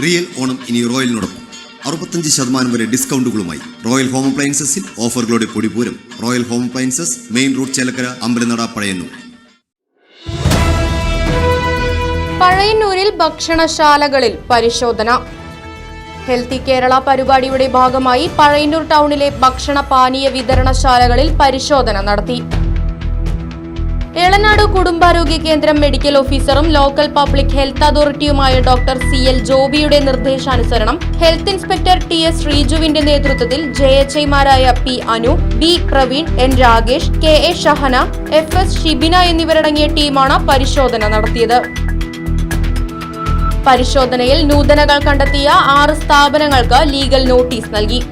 Real Onam ഇനി റോയലിനോടൊപ്പം. അറുപത്തഞ്ച് ശതമാനം വരെ ഡിസ്കൗണ്ടുകളുമായി റോയൽ ഹോം അപ്ലയൻസസിൽ ഓഫറുകളുടെ പൊടിപൂരം royal home appliances main road Chelakkara അമ്പലനട പഴയന്നൂർ. പഴയന്നൂരിൽ ഭക്ഷണശാലകളിൽ പരിശോധന. ഹെൽത്തി കേരള പരിപാടിയുടെ ഭാഗമായി പഴയന്നൂർ ടൗണിലെ ഭക്ഷണ പാനീയ വിതരണശാലകളിൽ പരിശോധന നടത്തി. ഏളനാട് കുടുംബാരോഗ്യ കേന്ദ്രം മെഡിക്കൽ ഓഫീസറും ലോക്കൽ പബ്ലിക് ഹെൽത്ത് അതോറിറ്റിയുമായ ഡോക്ടർ സി എൽ ജോബിയുടെ നിർദ്ദേശാനുസരണം. ഹെൽത്ത് ഇൻസ്പെക്ടർ ടി എസ് ശ്രീജുവിന്റെ നേതൃത്വത്തിൽ ജെ എച്ച് ഐമാരായ P Anu B Praveen N Rakesh K A Shahana F S Shibina എന്നിവരടങ്ങിയ ടീമാണ് പരിശോധന നടത്തിയത്. പരിശോധനയിൽ നൂതനകൾ കണ്ടെത്തിയ ആറ് സ്ഥാപനങ്ങൾക്ക് ലീഗൽ നോട്ടീസ് നൽകി.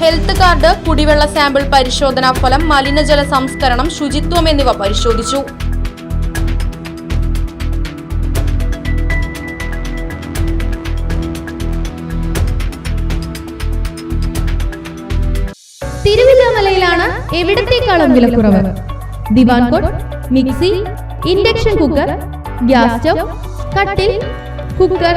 ഹെൽത്ത് കാർഡ് കുടിവെള്ള സാമ്പിൾ പരിശോധനാ ഫലം മലിനജല സംസ്കരണം ശുചിത്വം എന്നിവ പരിശോധിച്ചു. തിരുവില്ലാമലയിലാണ് എവിടത്തേക്കാളും വിലക്കുറവ് ദിവാൻ cot mixie induction cooker gas stove കട്ടിൽ കുക്കർ